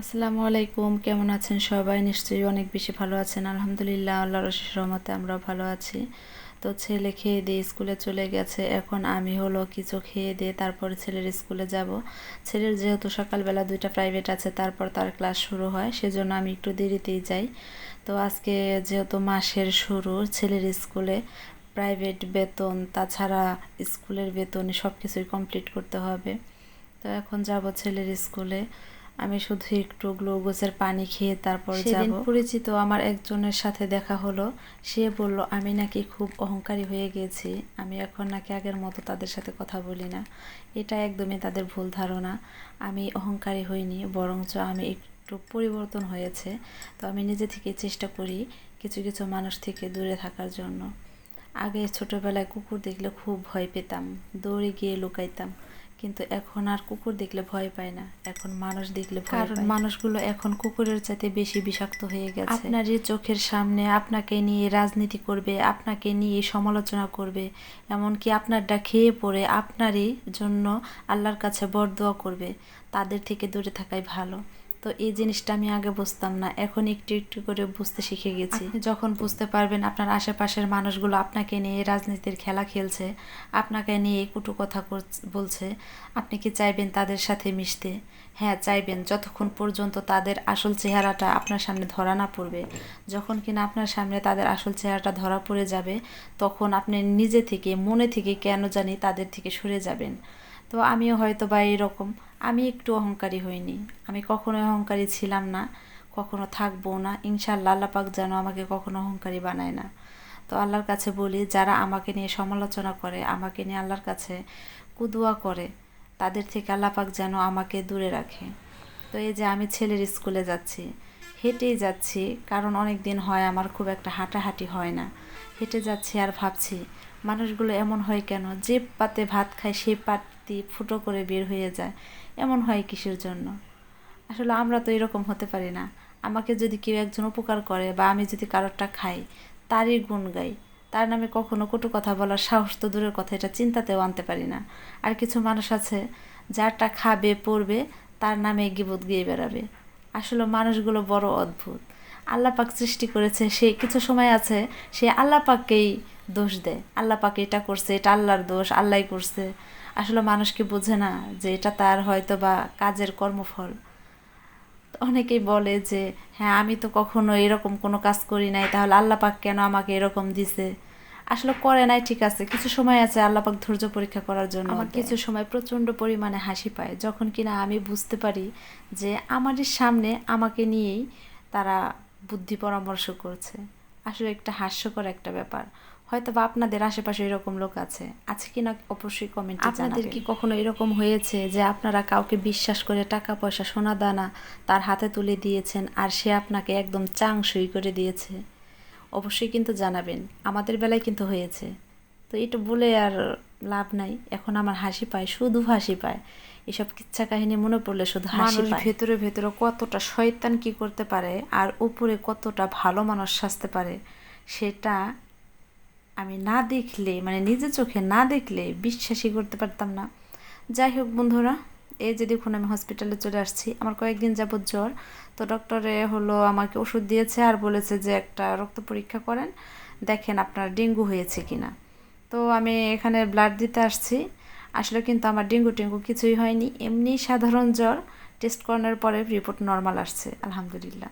আসসালামু আলাইকুম, কেমন আছেন সবাই? নিশ্চয়ই অনেক বেশি ভালো আছেন। আলহামদুলিল্লাহ, আল্লাহর অশেষ রহমতে আমরাও ভালো আছি। তো ছেলে খেয়ে দিয়ে স্কুলে চলে গেছে। এখন আমি হলো কিছু খেয়ে দিয়ে তারপরে ছেলের স্কুলে যাব। ছেলের যেহেতু সকালবেলা দুইটা প্রাইভেট আছে, তারপর তার ক্লাস শুরু হয়, সেজন্য আমি একটু দেরিতেই যাই। তো আজকে যেহেতু মাসের শুরু, ছেলের স্কুলে প্রাইভেট বেতন, তাছাড়া স্কুলের বেতন সব কিছুই কমপ্লিট করতে হবে। তো এখন যাব ছেলের স্কুলে। আমি শুধু একটু গ্লুকোজের পানি খেয়ে তারপর যাব। পরিচিত আমার একজনের সাথে দেখা হলো। সে বলল আমি নাকি খুব অহংকারী হয়ে গেছি। আমি এখন নাকি আগের মতো তাদের সাথে কথা বলি না। এটা একদমই তাদের ভুল ধারণা। আমি অহংকারী হইনি বরঞ্চ আমি একটু পরিবর্তন হয়েছে। তো আমি নিজে থেকে চেষ্টা করি কিছু কিছু মানুষ থেকে দূরে থাকার জন্য। আগে ছোটবেলায় কুকুর দেখলে খুব ভয় পেতাম। দৌড়ে গিয়ে লুকাইতাম। কিন্তু এখন আর কুকুর দেখলে ভয় পায় না। এখন মানুষ দেখলে কারণ মানুষগুলো এখন কুকুরের চাইতে বেশি বিষাক্ত হয়ে গেছে। আপনারই চোখের সামনে আপনাকে নিয়ে রাজনীতি করবে আপনাকে নিয়ে সমালোচনা করবে এমনকি আপনারটা খেয়ে পড়ে আপনারই জন্য আল্লাহর কাছে বরদোয়া করবে তাদের থেকে দূরে থাকাই ভালো। তো এই জিনিসটা আমি আগে বুঝতাম না এখন একটু একটু করে বুঝতে শিখে গেছি। যখন বুঝতে পারবেন আপনার আশেপাশের মানুষগুলো আপনাকে নিয়ে রাজনীতির খেলা খেলছে আপনাকে নিয়ে কুটু কথা বলছে আপনি কি চাইবেন তাদের সাথে মিশতে? হ্যাঁ চাইবেন। যতক্ষণ পর্যন্ত তাদের আসল চেহারাটা আপনার সামনে ধরা না পড়বে যখন কিনা আপনার সামনে তাদের আসল চেহারাটা ধরা পড়ে যাবে তখন আপনি নিজে থেকে মনে থেকে কেন জানি তাদের থেকে সরে যাবেন। তো আমিও হয়তো বা এরকম আমি একটু অহংকারী হইনি। আমি কখনো অহংকারী ছিলাম না, কখনো থাকব না। ইনশাল্লাহ আল্লাপাক যেন আমাকে কখনো অহংকারী বানায় না। তো আল্লাহর কাছে বলি, যারা আমাকে নিয়ে সমালোচনা করে, আমাকে নিয়ে আল্লাহর কাছে কুদুয়া করে, তাদের থেকে আল্লাপাক যেন আমাকে দূরে রাখে। তো এই যে আমি ছেলের স্কুলে যাচ্ছি, হেঁটেই যাচ্ছি, কারণ অনেক দিন হয় আমার খুব একটা হাঁটাহাঁটি হয় না। হেঁটে যাচ্ছি আর ভাবছি মানুষগুলো এমন হয় কেন? যে পাতে ভাত খায়, সেই পাতি ফুটো করে বের হয়ে যায়। এমন হয় কিসের জন্য? আসলে আমরা তো এরকম হতে পারি না। আমাকে যদি কেউ একজন উপকার করে বা আমি যদি কারোরটা খাই, তারই গুণ গাই। তার নামে কখনো কটু কথা বলার সাহস তো দূরের কথা, এটা চিন্তাতেও আনতে পারি না। আর কিছু মানুষ আছে, যারটা খাবে, পড়বে, তার নামে গিবত গিয়ে বেড়াবে। আসলে মানুষগুলো বড় অদ্ভুত। আল্লাপাক সৃষ্টি করেছে, সে কিছু সময় আছে, সে আল্লাপাককেই দোষ দেয় আল্লাপাক এটা করছে এটা আল্লাহর দোষ আল্লাহ করছে। আসলে মানুষকে বোঝে না যে এটা তার হয়তো বা কাজের কর্মফল। অনেকেই বলে যে হ্যাঁ আমি তো কখনো এরকম কোনো কাজ করি নাই তাহলে আল্লাপাক কেন আমাকে এরকম দিছে? আসলে করে নাই ঠিক আছে। কিছু সময় আছে আল্লাপাক ধৈর্য পরীক্ষা করার জন্য। আমার কিছু সময় প্রচণ্ড পরিমাণে হাসি পায়। যখন কিনা আমি বুঝতে পারি যে আমাদের সামনে আমাকে নিয়েই তারা বুদ্ধি পরামর্শ করছে। আসলে একটা হাস্যকর একটা ব্যাপার। হয়তো বা আপনাদের আশেপাশে এরকম লোক আছে। আছে কি না অবশ্যই কমেন্ট আপনাদের কি কখনো এরকম হয়েছে যে আপনারা কাউকে বিশ্বাস করে টাকা পয়সা সোনা দানা তার হাতে তুলে দিয়েছেন আর সে আপনাকে একদম চাং সই করে দিয়েছে? অবশ্যই কিন্তু জানাবেন। আমাদের বেলায় কিন্তু হয়েছে। তো এটা বলে আর লাভ নাই। এখন আমার হাসি পায় শুধু হাসি পায়। এসব কিচ্ছা কাহিনী মনে পড়লে শুধু হাসি পায়। ভেতরে ভেতরে কতটা শয়তান কি করতে পারে আর উপরে কতটা ভালো মানুষ সাজতে পারে সেটা আমি না দেখলে মানে নিজের চোখে না দেখলে বিশ্বাসই করতে পারতাম না। যাই হোক বন্ধুরা, এই যে দেখুন আমি হসপিটালে চলে আসছি। আমার কয়েকদিন যাবৎ জ্বর। তো ডক্টরে হলো আমাকে ওষুধ দিয়েছে আর বলেছে যে একটা রক্ত পরীক্ষা করেন, দেখেন আপনার ডেঙ্গু হয়েছে কি না তো আমি এখানে ব্লাড দিতে আসছি। আসলে কিন্তু আমার ডেঙ্গু টেঙ্গু কিছুই হয়নি। এমনি সাধারণ জ্বর টেস্ট করানোর পরে রিপোর্ট নর্মাল আসছে, আলহামদুলিল্লাহ।